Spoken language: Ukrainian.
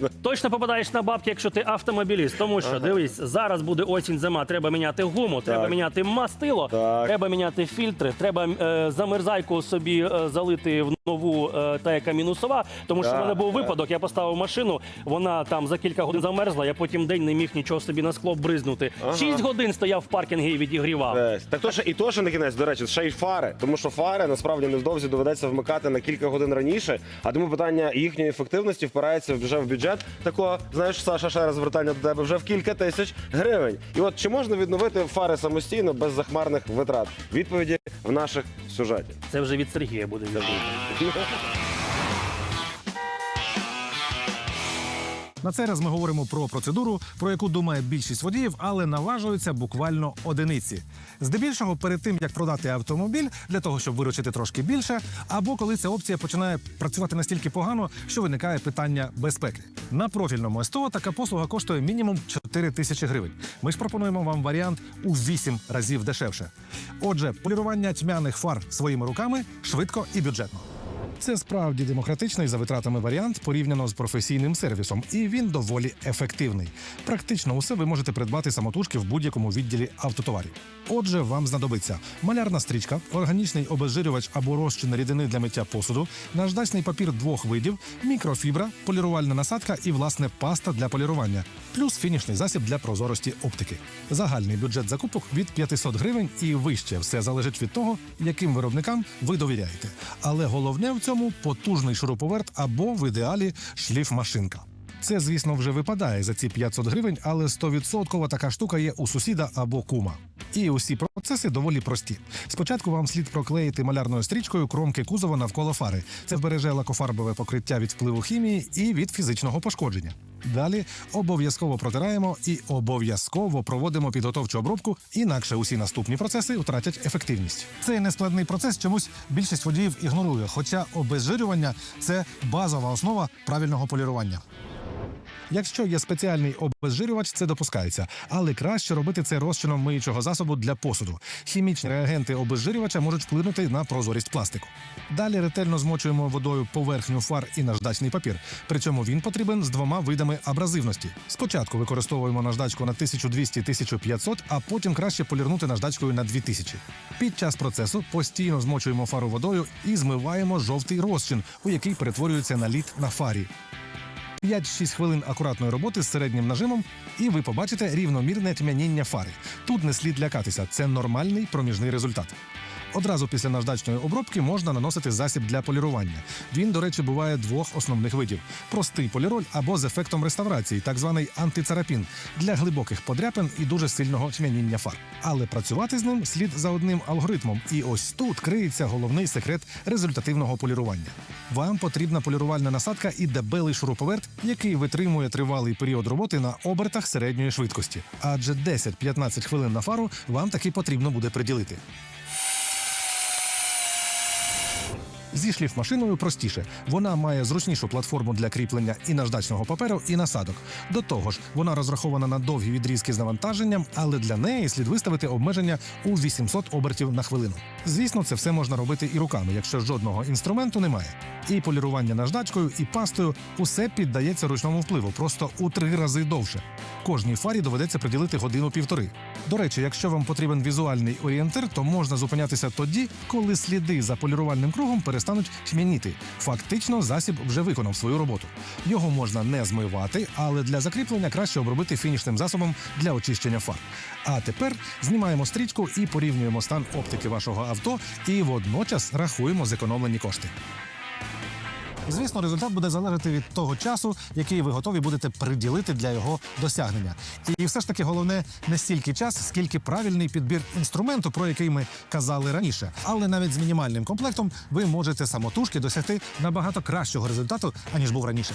точно. Точно попадаєш на бабки, якщо ти автомобіліст. Тому що дивись, зараз буде осінь, зима. Треба міняти гуму, треба міняти мастило, Так. треба міняти фільтри, треба е, замерзайку собі е, залити в нову, е, та яка мінусова. Тому що в Так, мене був випадок. Я поставив машину, вона там за кілька годин замерзла. Я потім день не міг нічого собі на скло бризнути. Шість годин стояв в паркінгу і відігрівав. Жесть. Так то ще і то ще на кінець, до речі, ще й фари. Тому що фари насправді невдовзі доведеться вмикати на кілька годин раніше. А тому питання їхньої ефективності впирається вже в бюджет. Такого, знаєш, Саша, ще раз звертання до тебе вже в кілька тисяч гривень. І от чи можна відновити фари самостійно без захмарних витрат? Відповіді в наших сюжеті. Це вже від Сергія буде відповідь. На цей раз ми говоримо про процедуру, про яку думає більшість водіїв, але наважуються буквально одиниці. Здебільшого, перед тим як продати автомобіль для того, щоб виручити трошки більше, або коли ця опція починає працювати настільки погано, що виникає питання безпеки. На профільному СТО така послуга коштує мінімум 4 тисячі гривень. Ми ж пропонуємо вам варіант у 8 разів дешевше. Отже, полірування тьмяних фар своїми руками швидко і бюджетно. Це справді демократичний за витратами варіант порівняно з професійним сервісом, і він доволі ефективний. Практично усе ви можете придбати самотужки в будь-якому відділі автотоварів. Отже, вам знадобиться малярна стрічка, органічний обезжирювач або розчин рідини для миття посуду, наждачний папір двох видів, мікрофібра, полірувальна насадка і власне паста для полірування, плюс фінішний засіб для прозорості оптики. Загальний бюджет закупок від 500 гривень і вище. Все залежить від того, яким виробникам ви довіряєте. Але головне в цьому потужний шуруповерт або в ідеалі шліфмашинка. Це, звісно, вже випадає за ці 500 гривень, але 100% така штука є у сусіда або кума. І усі процеси доволі прості. Спочатку вам слід проклеїти малярною стрічкою кромки кузова навколо фари. Це збереже лакофарбове покриття від впливу хімії і від фізичного пошкодження. Далі обов'язково протираємо і обов'язково проводимо підготовчу обробку, інакше усі наступні процеси втратять ефективність. Цей нескладний процес чомусь більшість водіїв ігнорує, хоча обезжирювання це базова основа правильного полірування. Якщо є спеціальний обезжирювач, це допускається, але краще робити це розчином миючого засобу для посуду. Хімічні реагенти обезжирювача можуть вплинути на прозорість пластику. Далі ретельно змочуємо водою поверхню фар і наждачний папір. Причому він потрібен з двома видами абразивності. Спочатку використовуємо наждачку на 1200-1500, а потім краще полірнути наждачкою на 2000. Під час процесу постійно змочуємо фару водою і змиваємо жовтий розчин, у який перетворюється на лід на фарі. 5-6 хвилин акуратної роботи з середнім нажимом, і ви побачите рівномірне тьмяніння фари. Тут не слід лякатися, це нормальний проміжний результат. Одразу після наждачної обробки можна наносити засіб для полірування. Він, до речі, буває двох основних видів: простий поліроль або з ефектом реставрації, так званий антицарапін, для глибоких подряпин і дуже сильного тьмяніння фар. Але працювати з ним слід за одним алгоритмом. І ось тут криється головний секрет результативного полірування. Вам потрібна полірувальна насадка і дебелий шуруповерт, який витримує тривалий період роботи на обертах середньої швидкості. Адже 10-15 хвилин на фару вам таки потрібно буде приділити. Зі шліфмашиною простіше. Вона має зручнішу платформу для кріплення і наждачного паперу, і насадок. До того ж, вона розрахована на довгі відрізки з навантаженням, але для неї слід виставити обмеження у 800 обертів на хвилину. Звісно, це все можна робити і руками, якщо жодного інструменту немає. І полірування наждачкою, і пастою усе піддається ручному впливу, просто у три рази довше. Кожній фарі доведеться приділити годину-півтори. До речі, якщо вам потрібен візуальний орієнтир, то можна зупинятися тоді, коли сліди за полірувальним кругом перестануть тьмяніти. Фактично, засіб вже виконав свою роботу. Його можна не змивати, але для закріплення краще обробити фінішним засобом для очищення фар. А тепер знімаємо стрічку і порівнюємо стан оптики вашого авто, і водночас рахуємо зекономлені кошти. Звісно, результат буде залежати від того часу, який ви готові будете приділити для його досягнення. І все ж таки головне не стільки час, скільки правильний підбір інструменту, про який ми казали раніше. Але навіть з мінімальним комплектом ви можете самотужки досягти набагато кращого результату, аніж був раніше.